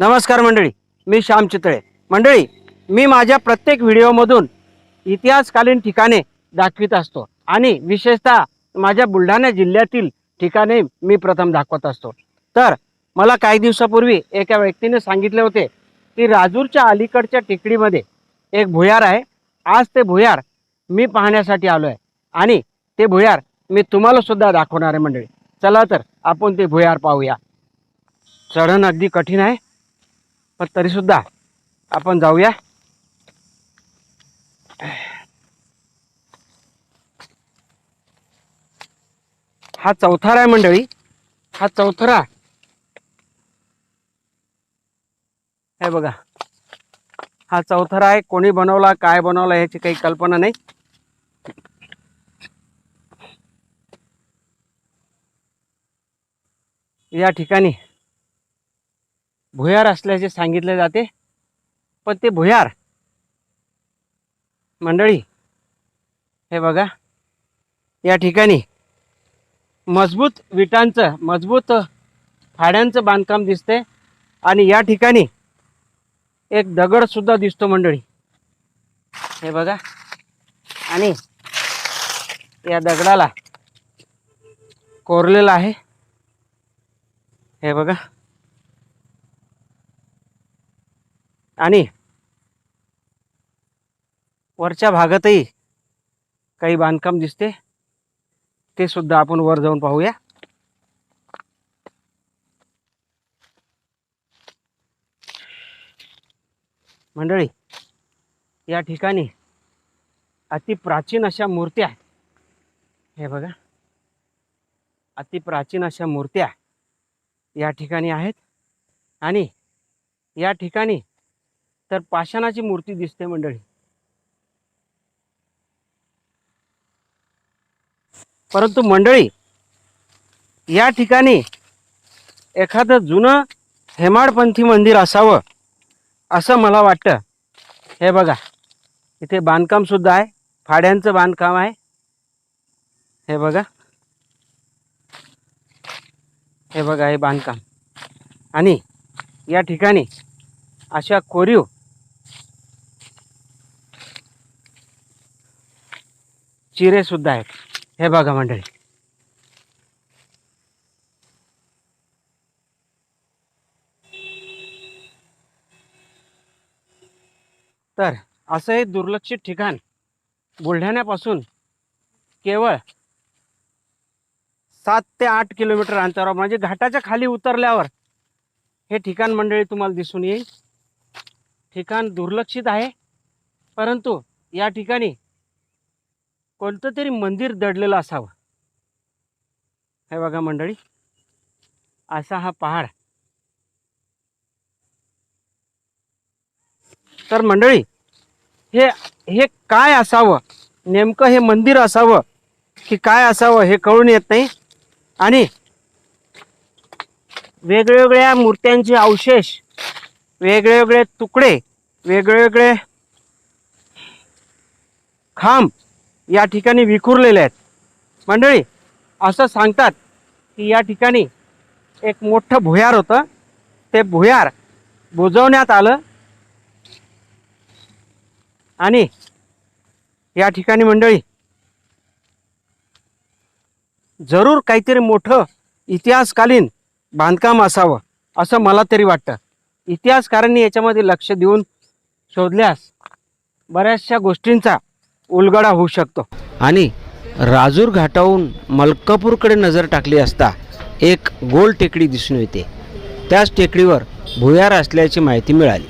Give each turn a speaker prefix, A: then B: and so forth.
A: नमस्कार मंडळी मी श्याम चितळे. मंडळी मी माझ्या प्रत्येक व्हिडिओमधून इतिहासकालीन ठिकाणे दाखवित असतो आणि विशेषतः माझ्या बुलढाणा जिल्ह्यातील ठिकाणे मी प्रथम दाखवत असतो. तर मला काही दिवसापूर्वी एका व्यक्तीने सांगितले होते की राजूरच्या अलीकडच्या टेकडीमध्ये एक भुयार आहे. आज ते भुयार मी पाहण्यासाठी आलो आहे आणि ते भुयार मी तुम्हाला सुद्धा दाखवणार आहे मंडळी. चला तर आपण ते भुयार पाहूया. चढण अगदी कठीण आहे. पण तरीसुद्धा आपण जाऊया. हा चौथारा आहे मंडळी. हा चौथरा. हे बघा. हा चौथरा आहे. कोणी बनवला काय बनवला ह्याची काही कल्पना नाही. या ठिकाणी भुयार असल्याचे सांगितले जाते पण ते भुयार. मंडळी हे बघा या ठिकाणी मजबूत विटांचं मजबूत फाड्यांचं बांधकाम दिसते आणि या ठिकाणी एक दगड सुद्धा दिसतो मंडळी. हे बघा आणि या दगडाला कोरलेलं आहे. हे बघा आणि वरच्या भागातही काही बांधकाम दिसते. ते सुद्धा आपण वर जाऊन पाहूया. मंडळी या ठिकाणी अति प्राचीन अशा मूर्त्या हे बघा. अति प्राचीन अशा मूर्त्या या ठिकाणी आहेत. आणि या ठिकाणी तर पाषाणाची मूर्ती दिसते मंडळी. परंतु मंडळी या ठिकाणी एखादं जुनं हेमाडपंथी मंदिर असावं असं मला वाटतं. हे बघा इथे बांधकाम सुद्धा आहे फाड्यांचं बांधकाम आहे. हे बघा. हे बघा हे बांधकाम. आणि या ठिकाणी अशा कोरीव चिरे सुद्धा आहेत. हे बघा मंडळी. तर असं हे दुर्लक्षित ठिकाण बुलढाण्यापासून केवळ सात ते आठ किलोमीटर अंतरावर म्हणजे घाटाच्या खाली उतरल्यावर हे ठिकाण मंडळी तुम्हाला दिसून येईल. ठिकाण दुर्लक्षित आहे परंतु या ठिकाणी कोणतं तरी मंदिर दडलेलं असावं. हे बघा मंडळी असा हा पहाड. तर मंडळी हे हे काय असावं? नेमकं हे मंदिर असावं की काय असावं हे कळून येत नाही. आणि वेगवेगळ्या मूर्त्यांचे अवशेष वेगवेगळे तुकडे वेगवेगळे खांब या ठिकाणी विखुरलेले आहेत. मंडळी असं सांगतात की या ठिकाणी एक मोठं भुयार होतं. ते भुयार बुजवण्यात आलं. आणि या ठिकाणी मंडळी जरूर काहीतरी मोठं इतिहासकालीन बांधकाम असावं असं मला तरी वाटतं. इतिहासकारांनी याच्यामध्ये लक्ष देऊन शोधल्यास बऱ्याचशा गोष्टींचा उलगडा होऊ शकतो. आणि राजूर घाटाहून मलकापूरकडे नजर टाकली असता एक गोल टेकडी दिसून येते. त्याच टेकडीवर भुयार असल्याची माहिती मिळाली.